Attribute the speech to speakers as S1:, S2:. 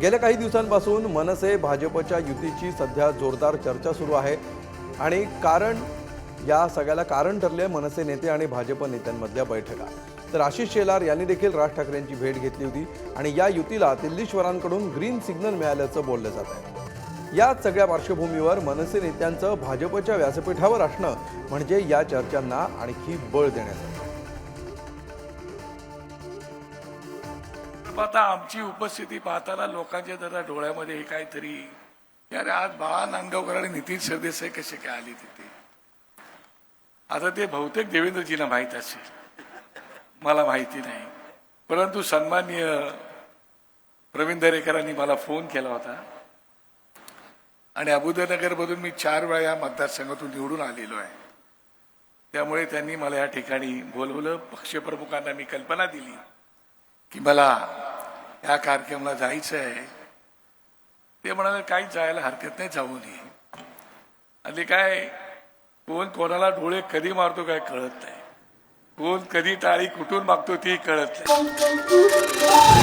S1: गेल्या काही दिवसांपासून मनसे भाजपच्या युतीची सध्या जोरदार चर्चा सुरू आहे. आणि कारण या सगळ्याला कारण ठरले मनसे नेते आणि भाजप नेत्यांमधल्या बैठका. तर आशिष शेलार यांनी देखील राज ठाकरेंची भेट घेतली होती आणि या युतीला दिल्लीश्वरांकडून ग्रीन सिग्नल मिळाल्याचं बोललं जात आहे. याच सगळ्या पार्श्वभूमीवर मनसे नेत्यांचं भाजपच्या व्यासपीठावर असणं म्हणजे या चर्चांना आणखी बळ देण्यासाठी.
S2: पण आता आमची उपस्थिती पाहताना लोकांच्या जरा डोळ्यामध्ये हे काहीतरी अरे आज बाळा नांदगावकर आणि नितीन सरदेसाई कसे काय आले तिथे? आता ते बहुतेक देवेंद्रजींना माहीत असेल. मला माहिती नाही. परंतु सन्माननीय प्रवीण दरेकरांनी मला फोन केला होता. आणि अबुदनगरमधून मी चार वेळा या मतदारसंघातून निवडून आलेलो आहे. त्यामुळे त्यांनी मला या ठिकाणी बोलवलं. पक्षप्रमुखांना मी कल्पना दिली. की मला या कार्यक्रमाला जायचं आहे. ते म्हणाले काही जायला हरकत नाही जाऊ नये आणि काय कोण कोणाला डोळे कधी मारतो काय कळत नाही. कोण कधी टाळी कुठून मागतो ती कळत नाही.